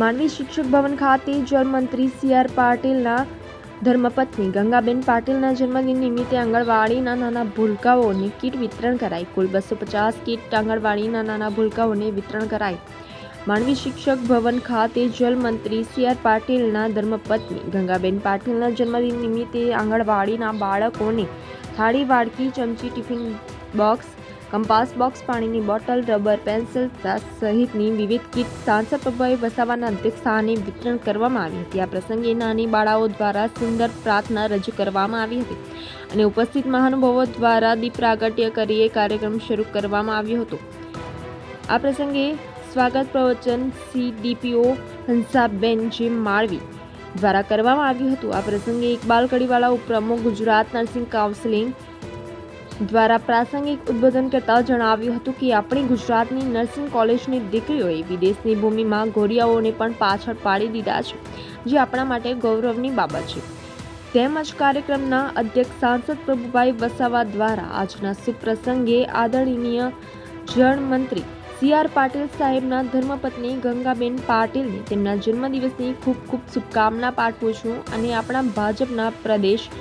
માંડવી શિક્ષક ભવન ખાતે જળમંત્રી C R પાટીલના ધર્મપત્ની ગંગાબેન પાટીલના જન્મદિન નિમિત્તે આંગણવાડીના નાના ભૂલકાઓને કીટ વિતરણ કરાઈ. કુલ બસો પચાસ કીટ આંગણવાડીના નાના ભૂલકાઓને વિતરણ કરાઈ. માંડવી શિક્ષક ભવન ખાતે જલમંત્રી સી આર પાટીલના ધર્મપત્ની ગંગાબેન પાટીલના જન્મદિન નિમિત્તે આંગણવાડીના બાળકોને થાળી, વાડકી, ચમચી, ટિફિન બોક્સ કંપાસ બોક્સ, પાણીની બોટલ, રબર પેન્સિલ સહિતની વિવિધ કીટ સાંસદ પ્રભુભાઈ વસાવાના અધ્યક્ષસ્થાને વિતરણ કરવામાં આવી હતી. આ પ્રસંગે નાની બાળાઓ દ્વારા સુંદર પ્રાર્થના રજૂ કરવામાં આવી હતી અને ઉપસ્થિત મહાનુભાવો દ્વારા દીપ પ્રાગટ્ય કરી કાર્યક્રમ શરૂ કરવામાં આવ્યો હતો. આ પ્રસંગે સ્વાગત પ્રવચન સીડીપીઓ હંસાબેન જે માળવી દ્વારા કરવામાં આવ્યું હતું. આ પ્રસંગે ઇકબાલ કડીવાલા ઉપપ્રમુખ ગુજરાત નર્સિંગ કાઉન્સિલિંગ દ્વારા પ્રાસંગિક ઉદ્બોધન કરતા જણાવ્યું હતું કે આપણી ગુજરાતની નર્સિંગ કોલેજની દીકરીઓએ વિદેશની ભૂમિમાં ગોરિયાઓને પણ પાછળ પાડી દીધા છે, જે આપણા માટે ગૌરવની બાબત છે. તેમજ કાર્યક્રમના અધ્યક્ષ સાંસદ પ્રભુભાઈ વસાવા દ્વારા આજના સુપ્રસંગે આદરણીય જળ મંત્રી સી આર પાટીલ સાહેબના ધર્મપત્ની ગંગાબેન પાટીલને તેમના જન્મદિવસની ખૂબ ખૂબ શુભકામના પાઠવું છું અને આપણા ભાજપના પ્રદેશ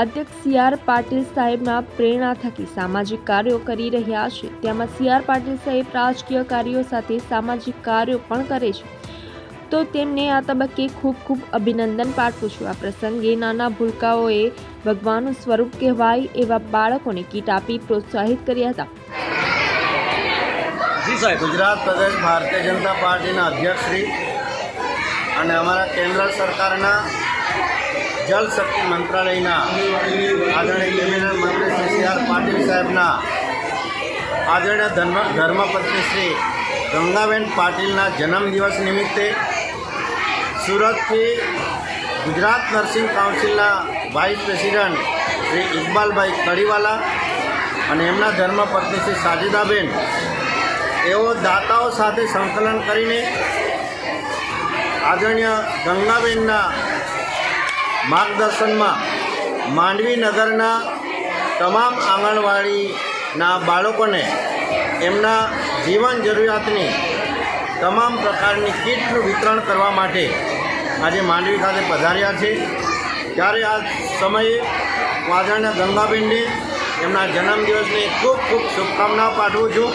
અધ્યક્ષ સી આર પાટીલ સાહેબના પ્રેરણા થકી સામાજિક કાર્યો કરી રહ્યા છે. તેમાં સી આર પાટીલ સાહેબ રાજકીય કાર્યો સાથે સામાજિક કાર્યો પણ કરે છે. તો તેમને આ તબક્કે ખૂબ ખૂબ અભિનંદન પાઠવું છું. આ પ્રસંગે નાના ભૂલકાઓએ ભગવાનનું સ્વરૂપ કહેવાય એવા બાળકોને કીટ આપી પ્રોત્સાહિત કર્યા હતા. જી સાહેબ, ગુજરાત પ્રદેશ ભારતીય જનતા પાર્ટીના અધ્યક્ષ શ્રી અને અમારા કેન્દ્ર સરકારના જલ શક્તિ મંત્રાલયના આદરણીય કેબિનેટ મંત્રી શ્રી સી આર પાટીલ સાહેબના આદરણીય ધર્મ, ધર્મપત્ની શ્રી ગંગાબેન પાટીલના જન્મદિવસ નિમિત્તે સુરતથી ગુજરાત નર્સિંગ કાઉન્સિલના વાઇસ પ્રેસિડન્ટ શ્રી ઇકબાલભાઈ કડીવાલા અને એમના ધર્મપત્ની શ્રી સાજિદાબેન, એઓ દાતાઓ સાથે સંકલન કરીને આદરણીય ગંગાબેનના માર્ગદર્શનમાં માંડવી નગરના તમામ આંગણવાડીના બાળકોને એમના જીવન જરૂરિયાતની તમામ પ્રકારની કીટનું વિતરણ કરવા માટે આજે માંડવી ખાતે પધાર્યા છે. ત્યારે આ સમયે આદરણીય ગંગાબેનને એમના જન્મદિવસની ખૂબ ખૂબ શુભકામના પાઠવું છું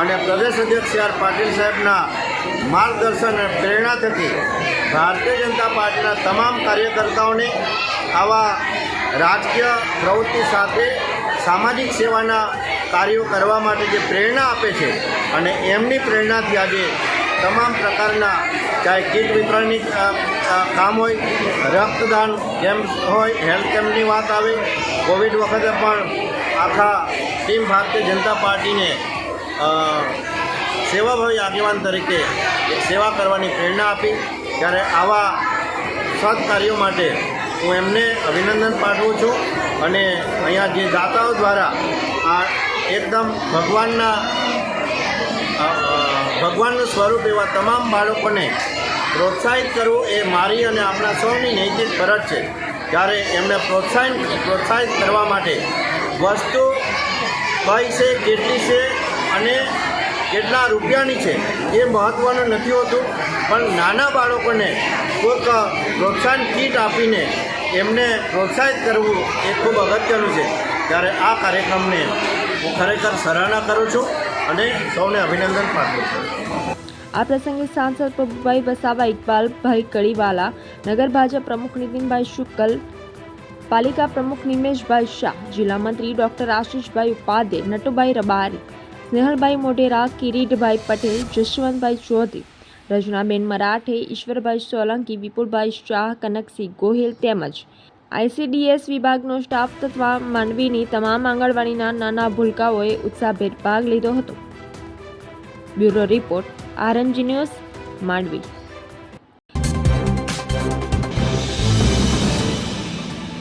અને પ્રદેશ અધ્યક્ષ આર પાટીલ સાહેબના માર્ગદર્શન અને પ્રેરણા થકી ભારતીય જનતા પાર્ટીના તમામ કાર્યકર્તાઓને આવા રાજકીય પ્રવૃત્તિ સાથે સામાજિક સેવાના કાર્યો કરવા માટે જે પ્રેરણા આપે છે અને એમની પ્રેરણાથી આજે તમામ પ્રકારના ચાહે કીટ વિતરણની કામ હોય, રક્તદાન કેમ્પ હોય, હેલ્થ કેમ્પની વાત આવે, કોવિડ વખતે પણ આખા ટીમ ભારતીય જનતા પાર્ટીને સેવાભાવી આગેવાન તરીકે સેવા કરવાની પ્રેરણા આપી. ત્યારે આવા સત્કાર્યો માટે હું એમને અભિનંદન પાઠવું છું અને અહીંયા જે દાતાઓ દ્વારા આ એકદમ ભગવાનના ભગવાનનું સ્વરૂપ એવા તમામ બાળકોને પ્રોત્સાહિત કરવું એ મારી અને આપણા સૌની નૈતિક ફરજ છે. ત્યારે એમને પ્રોત્સાહન, પ્રોત્સાહિત કરવા માટે વસ્તુ કઈ છે, કેટલી છે અને કેટલા રૂપિયાની છે એ મહત્ત્વનું નથી હોતું. પણ નાના બાળકોને કોઈક પ્રોત્સાહન કીટ આપીને એમને પ્રોત્સાહિત કરવું એ ખૂબ અગત્યનું છે. ત્યારે આ કાર્યક્રમને હું ખરેખર સરાહના કરું છું અને સૌને અભિનંદન પાઠવું છું. આ પ્રસંગે સાંસદ પ્રભુભાઈ વસાવા, ઇકબાલભાઈ કડીવાલા, નગર ભાજપ પ્રમુખ નીતિનભાઈ શુક્લ પાલિકા પ્રમુખ નિમેશભાઈ શાહ, જિલ્લા મંત્રી ડોક્ટર આશીષભાઈ ઉપાધ્યાય, નટુભાઈ રબારી સ્નેહલભાઈ મોઢેરા, કિરીટભાઈ પટેલ, જશવંતભાઈ ચૌધરી રચનાબેન મરાઠે, ઈશ્વરભાઈ સોલંકી, વિપુલભાઈ શાહ, કનકસિંહ ગોહિલ તેમજ આઈસીડીએસ વિભાગનો સ્ટાફ તથા માંડવીની તમામ આંગણવાડીના નાના ભૂલકાઓએ ઉત્સાહભેર ભાગ લીધો હતો. Bureau report, RNG news, Mandvi.